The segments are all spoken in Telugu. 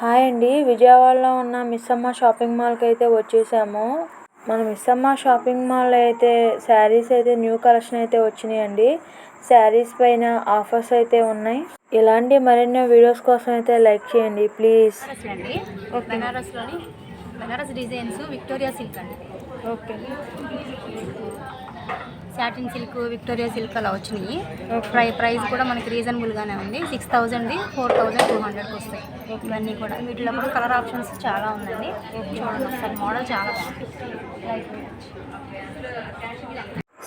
హాయ్ అండి. విజయవాడలో ఉన్న మిస్సమ్మ షాపింగ్ మాల్కి అయితే వచ్చేసాము. మన మిస్సమ్మ షాపింగ్ మాల్ అయితే శారీస్ అయితే న్యూ కలెక్షన్ అయితే వచ్చినాయండి. శారీస్ పైన ఆఫర్స్ అయితే ఉన్నాయి. ఇలాంటి మరెన్నో వీడియోస్ కోసం అయితే లైక్ చేయండి ప్లీజ్. అండి బనారస్లోని బనారస్ డిజైన్స్ విక్టోరియా సిల్క్ అండి. Okay. Satin silk Victoria silk అలా వచ్చినాయి. ప్రై ప్రైస్ కూడా మనకి రీజనబుల్గానే ఉంది. సిక్స్ థౌజండ్ది ఫోర్ థౌజండ్ టూ హండ్రెడ్కి వస్తాయి. ఇవన్నీ కూడా. వీటిలో కూడా కలర్ ఆప్షన్స్ చాలా ఉందండి. చూడండి ఒకసారి మోడల్ చాలా బాగుంది.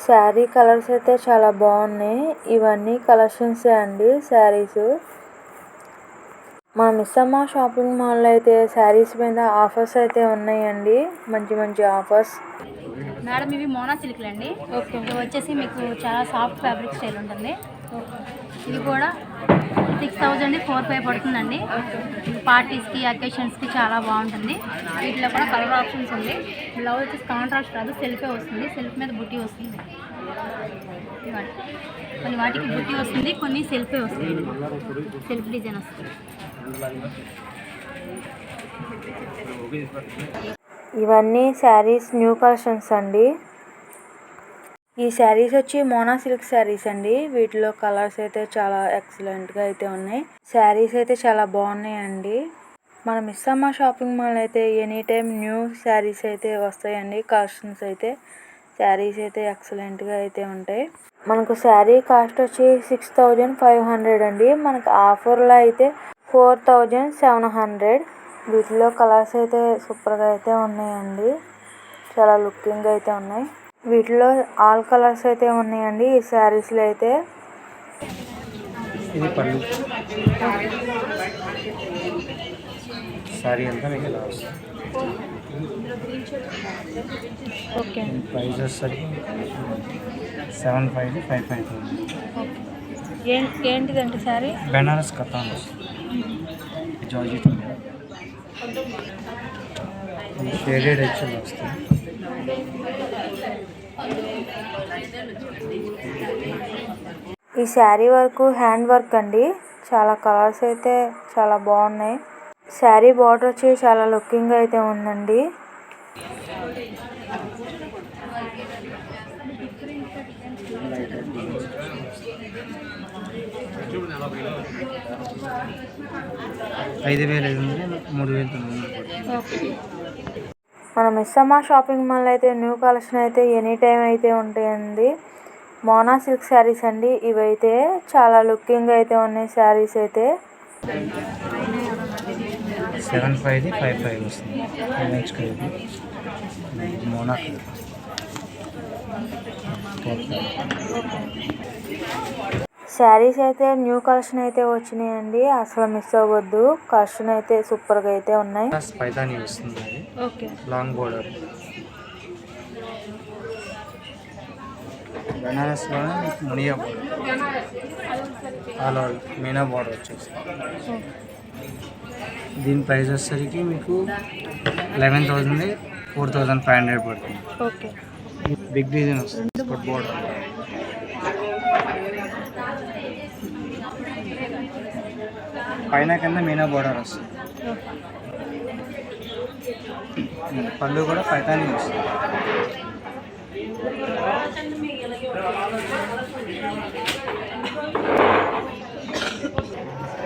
శారీ కలర్స్ అయితే చాలా బాగున్నాయి. ఇవన్నీ కలెక్షన్స్ అండి శారీస్ మా మిస్సమ్మ షాపింగ్ మాల్లో అయితే శారీస్ మీద ఆఫర్స్ అయితే ఉన్నాయండి. మంచి మంచి ఆఫర్స్ మేడం ఇవి మోనా సిల్క్లు అండి ఓకే. ఇవి వచ్చేసి మీకు చాలా సాఫ్ట్ ఫ్యాబ్రిక్ స్టైల్ ఉంటుంది. ఇది కూడా సిక్స్ థౌజండ్ ఫోర్ ఫైవ్ పడుతుందండి. పార్టీస్కి అకేషన్స్కి చాలా బాగుంటుంది. వీటిలో కూడా కలర్ ఆప్షన్స్ ఉంది. బ్లౌజ్ వచ్చేసి కాంట్రాస్ట్ రాదు సెల్ఫే వస్తుంది. సెల్ఫ్ మీద బుట్టి వస్తుంది. కొన్ని వాటికి బుట్టి వస్తుంది కొన్ని సెల్ఫే వస్తుంది. సెల్ఫ్ డిజైన్ వస్తుంది. ఇవన్నీ శారీస్ న్యూ కలెక్షన్స్ అండి. ఈ శారీస్ వచ్చి మోనా సిల్క్ శారీస్ అండి. వీటిలో కలర్స్ అయితే చాలా ఎక్సలెంట్గా అయితే ఉన్నాయి. శారీస్ అయితే చాలా బాగున్నాయండి. మన మిస్సమ్మ షాపింగ్ మాల్ అయితే? ఎనీ టైం న్యూ శారీస్ అయితే వస్తాయండి. కలెక్షన్స్ అయితే శారీస్ అయితే ఎక్సలెంట్గా అయితే ఉంటాయి. మనకు శారీ కాస్ట్ వచ్చి సిక్స్ థౌజండ్ ఫైవ్ హండ్రెడ్ అండి. మనకు ఆఫర్లో అయితే ఫోర్ థౌజండ్ సెవెన్ హండ్రెడ్. వీటిలో కలర్స్ అయితే సూపర్గా అయితే ఉన్నాయండి. చాలా లుకింగ్ అయితే ఉన్నాయి. వీటిలో ఆల్ కలర్స్ అయితే ఉన్నాయండి. ఈ శారీస్లో అయితే ఇది పళ్ళు. సారీ అంతా మీకు ఇలా వస్తుంది? ఓకే. ప్రైస్ వచ్చేసరికి seven five five five thousand. ఏంటిదండి శారీ? బెనారస్ కథాన్ జార్జెట్ ఇది షేడెడ్ హెచ్ఎల్ వస్తుంది ఈ శారీ వర్క్ హ్యాండ్ వర్క్ అండి. చాలా కలర్స్ అయితే చాలా బాగున్నాయి. శారీ బార్డర్ వచ్చి చాలా లుకింగ్ అయితే ఉందండి. ఐదు వేల ఐదు వందలు మూడు వేల తొమ్మిది వందలు. మన మిస్సమ్మ షాపింగ్ మాల్ అయితే న్యూ కలెక్షన్ అయితే ఎనీ టైం అయితే ఉంటాయండి. మోనా సిల్క్ శారీస్ అండి. ఇవైతే చాలా లుకింగ్ అయితే ఉన్నాయి శారీస్ అయితే. సెవెన్ ఫైవ్ది ఫైవ్ ఫైవ్ వస్తుంది. మోనా శారీస్ అయితే న్యూ కలెక్షన్ అయితే వచ్చినాయండి. అసలు మిస్ అవ్వద్దు. కలెక్షన్ అయితే సూపర్గా అయితే ఉన్నాయి. వస్తుంది ఓకే. లాంగ్ బోర్డర్ బెనారస్లోనే మీకు మునియా బోర్డర్ మీనా బోర్డర్ వచ్చేసి. దీని ప్రైస్ వచ్చేసరికి మీకు eleven thousand four thousand five hundred పడుతుంది. ఓకే. బిగ్ డిజైన్ వస్తుంది. ఫుట్ బోర్డర్ పైన కింద మీనా బోర్డర్ వస్తుంది. పళ్ళు కూడా పైతాని వస్తుంది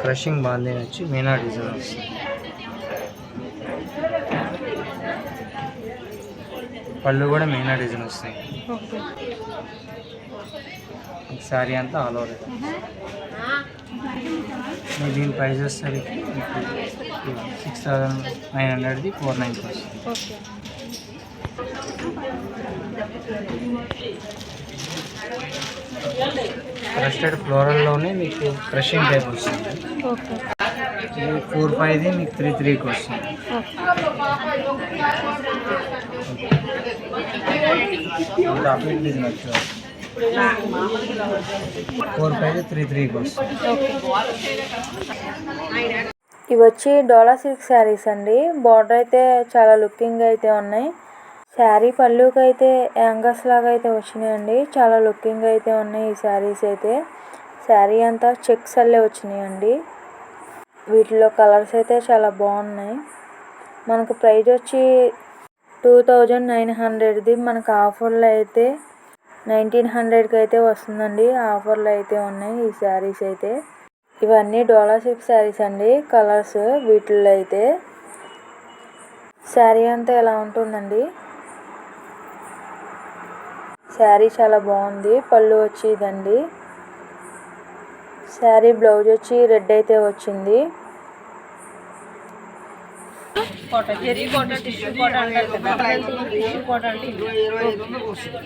క్రషింగ్ బాందీ వచ్చి మీనా డిజైన్ వస్తుంది. పళ్ళు కూడా మీనా డిజైన్ వస్తాయి. శారీ అంతా ఆల్ ఓవర్. దీని ప్రైస్ వచ్చేసరికి సిక్స్ థౌజండ్ నైన్ హండ్రెడ్ది ఫోర్ నైన్కి వస్తుంది క్రస్టెడ్ ఫ్లోరల్లోనే మీకు క్రషింగ్ టైప్ వస్తుంది ఫోర్ ఫైవ్ది మీకు త్రీ త్రీకి వస్తుంది. ఫోర్ ఫైవ్ త్రీ త్రీకి వస్తుంది. ఇవి వచ్చి డోలా సిల్క్ శారీస్ అండి. బార్డర్ అయితే చాలా లుకింగ్ అయితే ఉన్నాయి. శారీ పళ్ళుకి అయితే యాంగస్ లాగా అయితే వచ్చినాయండి. చాలా లుకింగ్ అయితే ఉన్నాయి ఈ శారీస్ అయితే. శారీ అంతా చెక్స్ అల్లే వచ్చినాయండి. వీటిలో కలర్స్ అయితే చాలా బాగున్నాయి. మనకు ప్రైస్ వచ్చి టూ థౌజండ్ నైన్ హండ్రెడ్ది మనకు ఆఫర్లో అయితే నైన్టీన్ హండ్రెడ్కి అయితే వస్తుందండి. ఆఫర్లు అయితే ఉన్నాయి ఈ శారీస్ అయితే. ఇవన్నీ డోలా సిల్క్ శారీస్ అండి. కలర్స్ వీటిల్లో అయితే. శారీ అంతా ఎలా ఉంటుందండి? శారీ చాలా బాగుంది. పళ్ళు వచ్చి ఇదండి. శారీ బ్లౌజ్ వచ్చి రెడ్ అయితే వచ్చింది.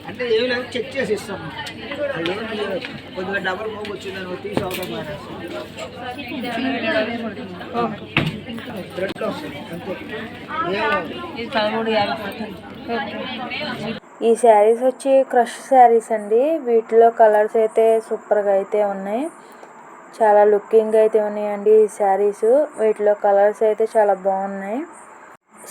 అంటే ఏమి లేదు చెక్ చేసి ఇస్తాం కొద్దిగా డబల్ మోగ్ వచ్చిందని తీసి అవసరం థ్రెడ్లో వస్తుంది అంతే. ఈ శారీస్ వచ్చి క్రష్ శారీస్ అండి. వీటిలో కలర్స్ అయితే సూపర్గా అయితే ఉన్నాయి. చాలా లుకింగ్ అయితే ఉన్నాయండి ఈ శారీస్. వీటిలో కలర్స్ అయితే చాలా బాగున్నాయి.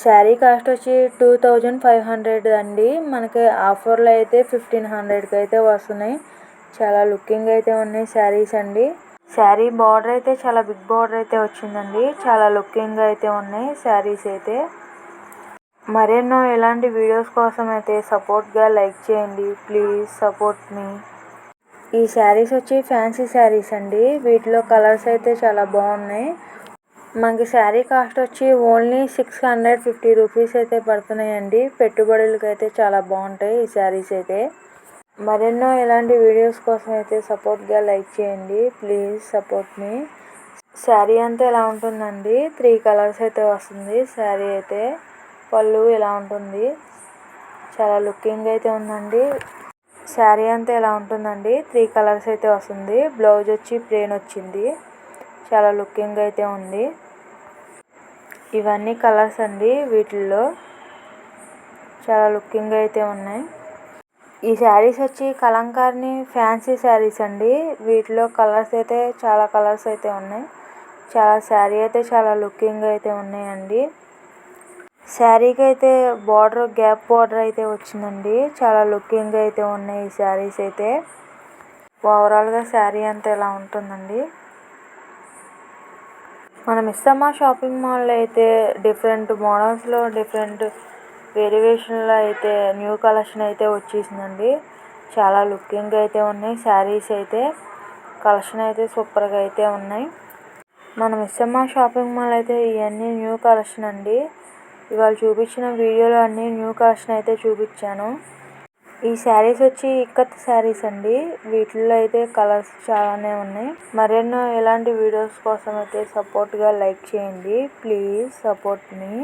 శారీ కాస్ట్ వచ్చి టూ థౌజండ్ ఫైవ్ హండ్రెడ్ అండి. మనకి ఆఫర్లో అయితే ఫిఫ్టీన్ హండ్రెడ్కి అయితే వస్తున్నాయి. చాలా లుకింగ్ అయితే ఉన్నాయి శారీస్ అండి. శారీ బార్డర్ అయితే చాలా బిగ్ బార్డర్ అయితే వచ్చిందండి. చాలా లుకింగ్ అయితే ఉన్నాయి శారీస్ అయితే. మరెన్నో ఇలాంటి వీడియోస్ కోసం అయితే సపోర్ట్గా లైక్ చేయండి. Please support me. ఈ శారీస్ వచ్చి ఫ్యాన్సీ శారీస్ అండి. వీటిలో కలర్స్ అయితే చాలా బాగున్నాయి. మనకి శారీ కాస్ట్ వచ్చి only six hundred fifty rupees అయితే పడుతున్నాయండి. పెట్టుబడులకి అయితే చాలా బాగుంటాయి ఈ శారీస్ అయితే. మరెన్నో ఇలాంటి వీడియోస్ కోసం అయితే సపోర్ట్గా లైక్ చేయండి. ప్లీజ్ సపోర్ట్ మీ. శారీ అంతా ఎలా ఉంటుందండి? త్రీ కలర్స్ అయితే వస్తుంది శారీ అయితే. పళ్ళు ఇలా ఉంటుంది? చాలా లుకింగ్ అయితే ఉందండి. శారీ అంతా ఎలా ఉంటుందండి? త్రీ కలర్స్ అయితే వస్తుంది. బ్లౌజ్ వచ్చి ప్లెయిన్ వచ్చింది. చాలా లుకింగ్ అయితే ఉంది. ఇవన్నీ కలర్స్ అండి వీటిల్లో. చాలా లుకింగ్ అయితే ఉన్నాయి. ఈ శారీస్ వచ్చి కలంకారిని ఫ్యాన్సీ శారీస్ అండి. వీటిలో కలర్స్ అయితే చాలా కలర్స్ అయితే ఉన్నాయి. చాలా శారీ అయితే చాలా లుకింగ్ అయితే ఉన్నాయండి. శారీకి అయితే బార్డర్ గ్యాప్ బార్డర్ అయితే వచ్చిందండి. చాలా లుకింగ్ అయితే ఉన్నాయి ఈ శారీస్ అయితే. ఓవరాల్గా శారీ అంతా ఇలా ఉంటుందండి. మనం ఇస్తామా షాపింగ్ మాల్లో అయితే డిఫరెంట్ మోడల్స్లో డిఫరెంట్ వేరియేషన్లో అయితే న్యూ కలెక్షన్ అయితే వచ్చేసిందండి. చాలా లుకింగ్ అయితే ఉన్నాయి శారీస్ అయితే. కలెక్షన్ అయితే సూపర్గా అయితే ఉన్నాయి. మనం ఇస్తామా షాపింగ్ మాల్ అయితే ఇవన్నీ న్యూ కలెక్షన్ అండి. ఇవాళ చూపించిన వీడియోలో అన్ని న్యూ కలెక్షన్ అయితే చూపించాను. ఈ శారీస్ వచ్చి ఇక్కత్ శారీస్ అండి. వీటిల్లో అయితే కలర్స్ చాలానే ఉన్నాయి. మరెన్నో ఇలాంటి వీడియోస్ కోసం అయితే సపోర్ట్గా లైక్ చేయండి. Please support me